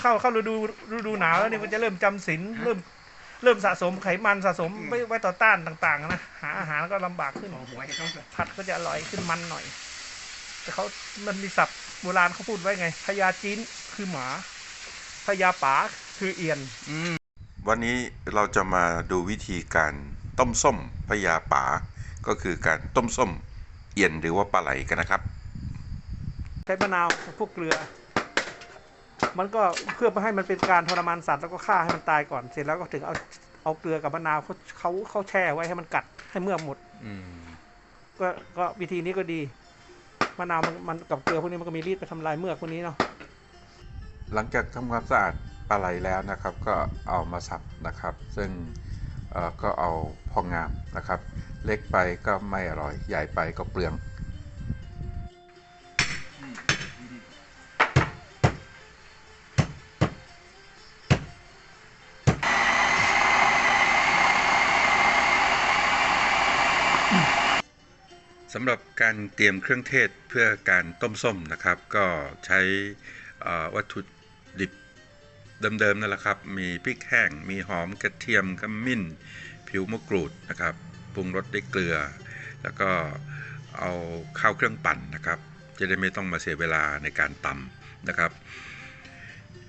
เข้าเข้าฤดูฤดูหนาวแล้วนี่มันจะเริ่มจำศีลเริ่มเริ่มสะสมไขมันสะสมไว้ไว้ต่อต้านต่าง ๆ นะหาอาหารก็ลำบากขึ้นของหัวให้ต้องผัดก็จะอร่อยขึ้นมันหน่อย แต่เขามันมีศัพท์โบราณเขาพูดไว้ไงพญาจีนคือหมาพญาป๋าคือเอียน วันนี้เราจะมาดูวิธีการต้มส้มพญาป่า ก็คือการต้มส้มเอี่ยนหรือว่าปลาไหลกันนะครับ ใช้มะนาวพวกเกลือ มันก็เพื่อไม่ให้มันเป็นการทรมานสัตว์แล้วก็ฆ่าให้มันตายก่อนเสร็จแล้วก็ถึงเอาเอาเกลือกับมะนาวเขาเขาเขาแช่ไว้ให้มันกัดให้เมื่อกหมดก็ก็วิธีนี้ก็ดีมะนาวมันมันกับเกลือพวกนี้มันก็มีฤทธิ์ไปทำลายเมือกพวกนี้เนาะหลังจากทำความสะอาดปลาไหลแล้วนะครับ ก็เอามาสับนะครับ ซึ่งเอ่อก็เอาพองามนะครับ เล็กไปก็ไม่อร่อยใหญ่ไปก็เปลือง สำหรับการเตรียมเครื่องเทศเพื่อการต้มส้มนะครับ ก็ใช้วัตถุดิบเดิมๆนั่นแหละครับ มีพริกแห้ง มีหอมกระเทียมขมิ้น ผิวมะกรูดนะครับ ปรุงรสด้วยเกลือ แล้วก็เอาข้าวเครื่องปั่นนะครับ จะได้ไม่ต้องมาเสียเวลาในการตำนะครับ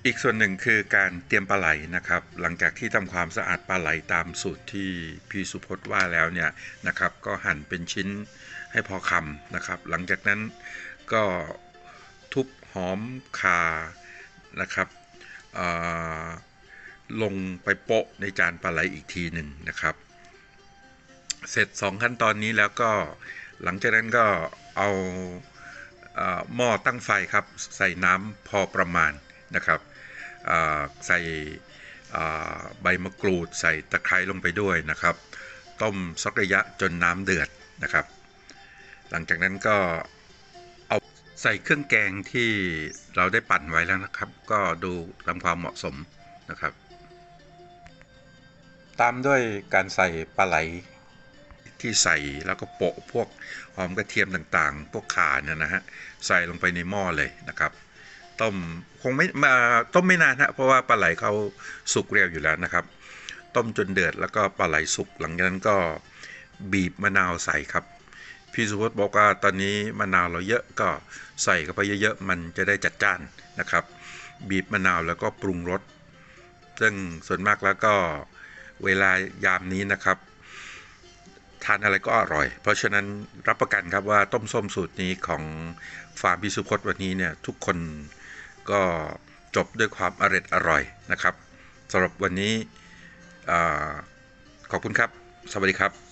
อีกส่วนหนึ่งคือการเตรียมปลาไหลนะครับ หลังจากที่ทำความสะอาดปลาไหลตามสูตรที่พี่สุพจน์ว่าแล้วเนี่ยนะครับ ก็หั่นเป็นชิ้นให้พอคำนะครับ หลังจากนั้นก็ทุบหอมคานะครับเออลงไปโปะในจานปลาไหลอีกทีหนึ่งนะครับ เสร็จ 2 ขั้นตอนนี้แล้วก็หลังจากนั้นก็เอาอ่อหม้อตั้งไฟครับ ใส่น้ำพอประมาณนะครับ ใส่ใบมะกรูดใส่ตะไคร้ลงไปด้วยนะครับ ต้มสักระยะจนน้ำเดือดนะครับ หลังจากนั้นก็เอาใส่เครื่องแกงที่เราได้ปั่นไว้แล้วนะครับ ก็ดูตามความเหมาะสมนะครับ ตามด้วยการใส่ปลาไหลที่ใส่แล้วก็โปะพวกหอมกระเทียมต่างๆ พวกข่าเนี่ยนะฮะใส่ลงไปในหม้อเลยนะครับ ต้มคงไม่มาต้มไม่นานฮะเพราะว่าปลาไหลเขาสุกเร็วอยู่แล้วนะครับ ต้มจนเดือดแล้วก็ปลาไหลสุกหลังจากนั้นก็บีบมะนาวใส่ครับ พี่สุพจน์บอกว่าตอนนี้มะนาวเราเยอะก็ใส่เข้าไปเยอะๆมันจะได้จัดจ้านนะครับ บีบมะนาวแล้วก็ปรุงรสซึ่งส่วนมากแล้วก็เวลายามนี้นะครับ ทานอะไรก็อร่อย เพราะฉะนั้นรับประกันครับว่าต้มส้มสูตรนี้ของฟาร์มพิสุพจน์วันนี้เนี่ยทุกคน ก็จบด้วยความอร่อยอร่อยนะครับสำหรับวันนี้อขอบคุณครับ สวัสดีครับ